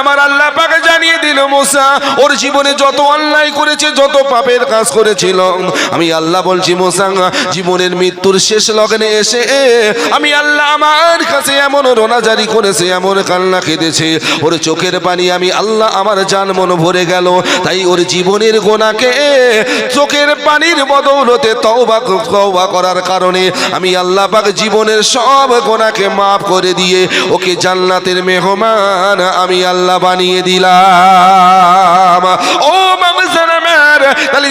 আমার আল্লাহ পাকে জানিয়ে দিল মোসা, ওর জীবনে যত অন্যায় করেছে, যত পাপের কাজ করেছিল। আমি আল্লাহ বলছি, মোসা, জীবনের মৃত্যুর শেষ লগ্নে এসে, আমি আল্লাহ আমার কাছে এমন রোনা জারি করেছে, এমন কান্না কেঁদেছে। ওর চোখের পানি আমি আল্লাহ আমার জান মন ভরে গেল। তাই ওর জীবনের গোনাকে চোখের পানির বদৌলতে তওবা তওবা করার কারণে আমি আল্লাহ পাক জীবনের সব গোনাকে মাফ করে দিয়ে ওকে জান্নাতের মেহমান আমি আল্লাহ বানিয়ে দিলাম। ও মামজানামের তাহলে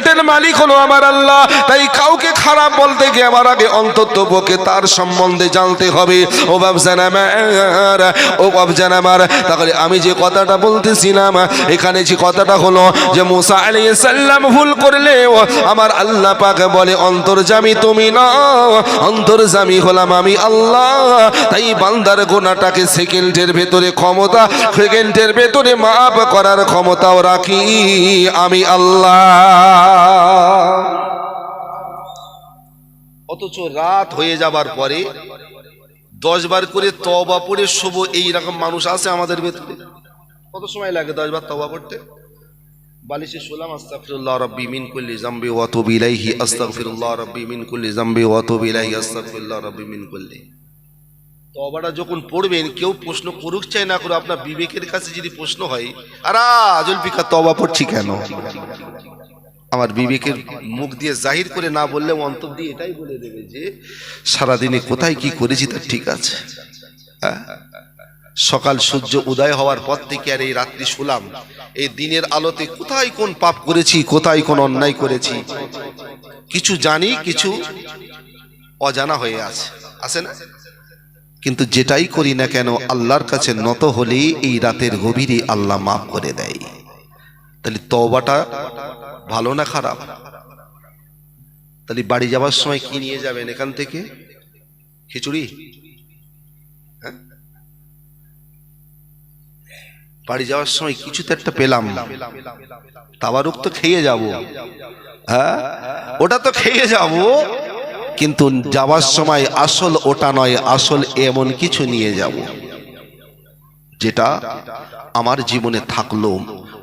সেকেন্ডের মালিক হলো আমার আল্লাহ। তাই কাউকে খারাপ বলতে গিয়ে আমার আগে অন্তত পক্ষে তার সম্বন্ধে জানতে হবে। ও বাবজানামার ও বাবজানামার তাহলে আমি যে কথাটা বলতেছিলাম, এখানে যে কথাটা হলো যে মুসা আলাইহিস সাল্লাম ভুল করলেও আমার আল্লাহ পাক বলে, অন্তর্জামি তুমি না অন্তর্জামি হলাম আমি আল্লাহ। তাই বান্দার গোনাটাকে সেকেন্ডের ভেতরে ক্ষমতা, সেকেন্ডের ভেতরে মাপ করার ক্ষমতাও রাখি আমি আল্লাহ। অথচ রাত হয়ে যাবার পরে দশ বার করে তবা পড়ে শুভ এইরকম মানুষ আছে আমাদের ভেতরে। কত সময় লাগে দশ বার তবা পড়তে? বালিশে ওয়া যখন পড়বেন, কেউ প্রশ্ন করুক চাই না করে আপনার বিবেকের কাছে যদি প্রশ্ন হয়, আরা জুলফিকার তবা পড়ছি কেন? আমার বিবেকের মুখ দিয়ে জাহির করে না বললে অন্তর দিয়ে এটাই বলে দেবে যে সারাদিনে কোথায় কি করেছি তার ঠিক আছে। হ্যাঁ? সকাল সূর্য উদয় হওয়ার পর থেকে আর এই রাত্রি শুলাম। এই দিনের আলোতে কোথায় কোন পাপ করেছি কোথায় কোন অন্যায় করেছি? কিছু জানি কিছু অজানা হয়ে আছে। আছে না? কিন্তু যেটাই করি না কেন আল্লাহর কাছে নত হলে এই রাতের গভীরে আল্লাহ মাফ করে দেয়। তাহলে তওবাটা ভালো না খারাপ? তাহলে বাড়ি যাওয়ার সময় কি নিয়ে যাবেন এখান থেকে? খিচুড়ি? হ্যাঁ? বাড়ি যাওয়ার সময় কিছু তো একটা পেলাম। তাবারুক তো খেয়ে যাব। হ্যাঁ? ওটা তো খেয়ে যাব। কিন্তু যাওয়ার সময় আসল ওটা নয়, আসল এমন কিছু নিয়ে যাব। যেটা আমার জীবনে থাকল,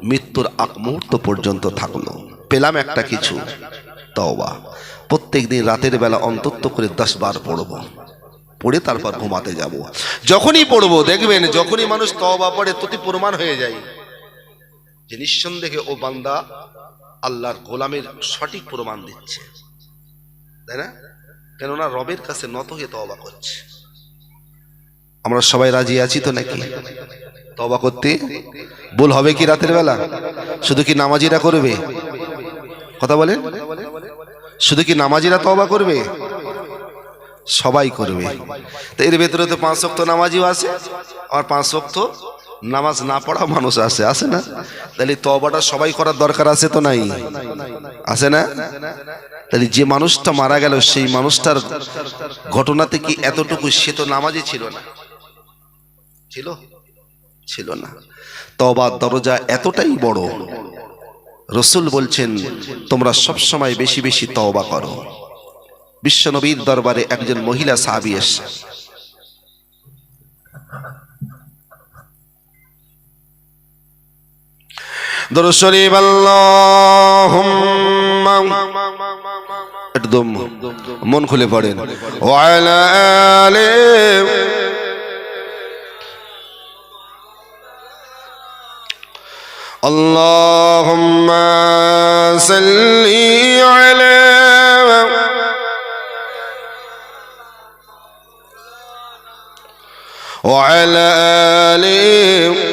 মৃত্যুর আগ মুহূর্ত পর্যন্ত থাকল। পেলাম একটা কিছু। তওবা। প্রত্যেক দিন রাতের বেলা অন্তত করে দশ বার পড়ব। পড়ে তারপর ঘুমাতে যাব। যখনই পড়ব, দেখবেন যখনই মানুষ তওবা পড়ে ততি প্রমাণ হয়ে যায়। যে নিঃসন্দেহে ও বান্দা আল্লাহর গোলামের সঠিক প্রমাণ দিচ্ছে। তাই না? কেননা রবের কাছে নত হয়ে তওবা করছে। আমরা সবাই রাজি আছি তো নাকি? তবা করতে? ভুল হবে কি রাতের বেলা? শুধু কি নামাজিরা করবে? কথা বলেন শুধু কি নামাজিরা তবা করবে? সবাই করবে। তো এর ভেতরে তো পাঁচ শক্ত নামাজিও আছে, আর পাঁচ শক্ত নামাজ না পড়া মানুষ আছে আছে না? তাহলে তবাটা সবাই করার দরকার আছে তো নাই? আছে না? তাহলে যে মানুষটা মারা গেল, সেই মানুষটার ঘটনাতে কি এতটুকু সে তো নামাজি ছিল না? ছিল? ছিল না। তবার দরজা এতটাই বড় রসুল বলছেন, তোমরা সব সময় বেশি বেশি তওবা করো। বিশ্বনবীর দরবারে একজন মহিলা সাহাবী এসে একদম মন খুলে পড়েন। اللهم صل على وعلى آله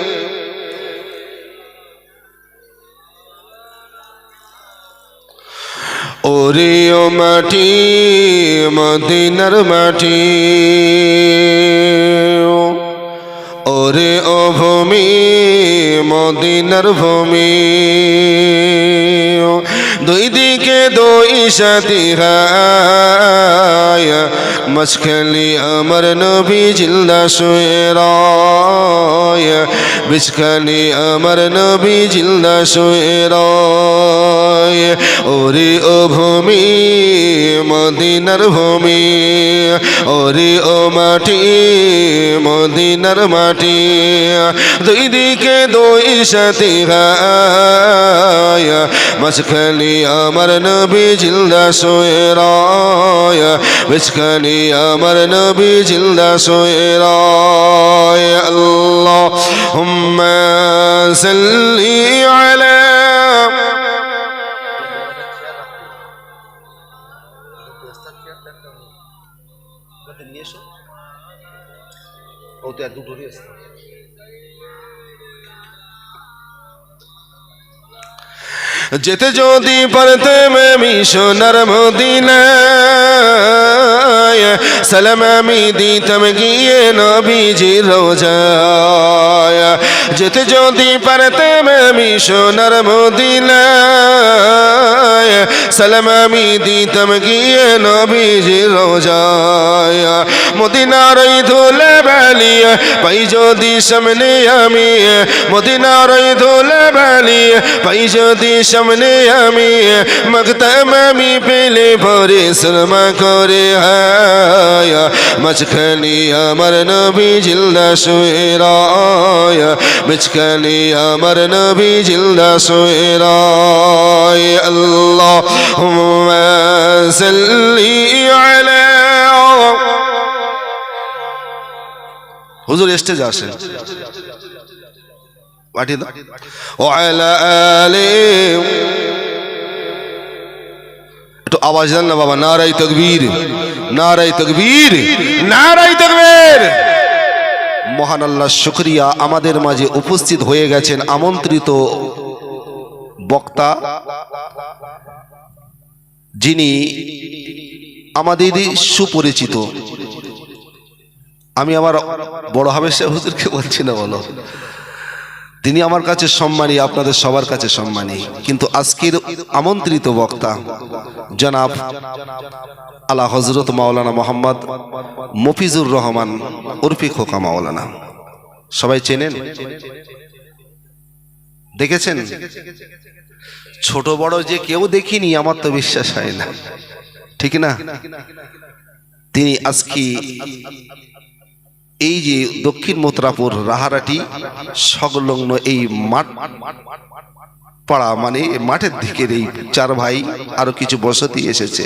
ওরিও মাটি মদিনার মাটি ওরে ও ভূমি মদিনার ভূমি দুই দিকে দুই সাথী হায়। মাঝখালি আমার নবী জিল্লা শুয়ে রয় বিছখানি আমার নবী জিন্দা শুয়ে ওরে ও ভূমি, মদিনার ভূমি। ওরে ও মাটি, মদিনার মাটি। দুই দিকে দুই সাথী গায় মাঝখানে আমার নবী জিন্দা শুয়ে রয় মাঝখানে আমার নবী জিন্দা শুয়ে রয়। আল্লাহ হুম্মা সাল্লি যেতে যদি পারতেম আমি সোনার মদিনায় সালাম আমি দিতাম গিয়ে নবীজি রোজায়। যেতে যদি পারতেম আমি সোনার মদিনায় সালাম আমি দিতাম গিয়ে নবীজি রোজায়। মদিনার ওই ধুলে বেলিয়ে পাই যদি সামনে আমি। মদিনার ওই ধুলে বেলিয়ে পাই যদি সামনে আমি। মগতাম আমি পেলে ভরে সলমা করে হায়। মাঝখানে আমার নবী জিল্লা শুয়ে রায় মাঝখানে আমার নবী জিল্লা শুয়ে রায় আল্লাহ সাল্লি আলা হুজুর স্টেজে আসেন। পাঠিয়ে দাও। ও আলা আলে। একটু আওয়াজ দেন না বাবা নারাই তকবীর নারাই তকবীর নারাই তকবীর। মহান আল্লাহ, শুক্রিয়া। আমাদের মাঝে উপস্থিত হয়ে গেছেন আমন্ত্রিত বক্তা। যিনি আমাদেরই সুপরিচিত। আমি আমার বড় হাবেশা হুজুরকে বলছি না বলো। তিনি আমার কাছে সম্মানী, আপনাদের সবার কাছে সম্মানী। কিন্তু আজকের আমন্ত্রিত বক্তা জনাব আলা হজরত মাওলানা মোহাম্মদ মফিজুর রহমান উর্ফি খোকা মাওলানা। সবাই চেনেন? দেখেছেন? ছোট বড় যে কেউ দেখিনি, আমার তো বিশ্বাস হয় না। ঠিক না? তিনি আজকে এই যে দক্ষিণ মোত্রাপুর রাহারাটি সংলগ্ন এই মাঠ পাড়া মানে মাঠের দিকের এই চার ভাই আরও কিছু বসতি এসেছে।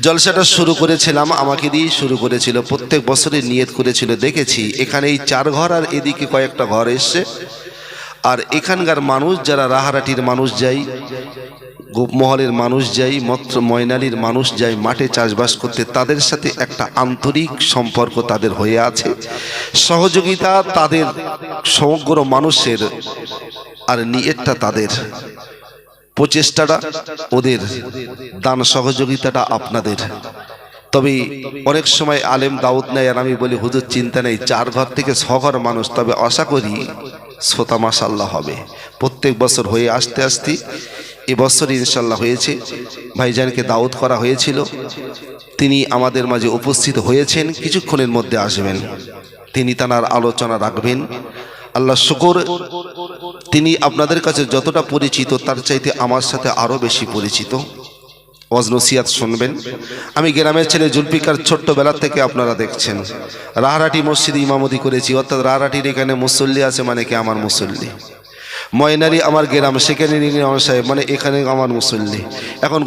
জলসাটা শুরু করেছিলাম, আমাকে দিয়ে শুরু করেছিল। প্রত্যেক বছরে নিয়ত করেছিল, দেখেছি। এখানে এই চার ঘর আর এদিকে কয়েকটা ঘর এসছে। আর এখানকার মানুষ যারা রাহারাটির মানুষ যাই, গোপমহলের মানুষ যাই মত্র ময়নালির মানুষ যাই, মাঠে চাষবাস করতে, তাদের সাথে একটা আন্তরিক সম্পর্ক তাদের হয়ে আছে। সহযোগিতা তাদের, সমগ্র মানুষের, আর নিয়তটা তাদের। প্রচেষ্টাটা ওদের, দান সহযোগিতাটা আপনাদের। তবে অনেক সময় আলেম দাউদ নেয় আর আমি বলি, হুজুর, চিন্তা নেই, চার ঘর থেকে ছ ঘর মানুষ। তবে আশা করি শ্রোতা মাসাল্লাহ হবে। প্রত্যেক বছর হয়ে আসতে আসতে এবছর ইনশাল্লাহ হয়েছে। ভাইজানকে দাউদ করা হয়েছিল। তিনি আমাদের মাঝে উপস্থিত হয়েছেন, কিছুক্ষণের মধ্যে আসবেন। তিনি তানার আলোচনা রাখবেন। আল্লাহ শুকর, তিনি আপনাদের কাছে যতটা পরিচিত, তার চাইতে আমার সাথে আরও বেশি পরিচিত। ওয়াজনসিয়াত শুনবেন। আমি গ্রামের ছেলে জুলফিকার ছোট্টবেলার থেকে আপনারা দেখছেন। রাহারাটি মসজিদ ইমামতি করেছি, অর্থাৎ রাহারাটির এখানে মুসল্লি আছে মানে কি আমার মুসল্লি। ময়নারি আমার গ্রাম, সেখানে সাহেব মানে এখানে আমার মুসল্লি। এখন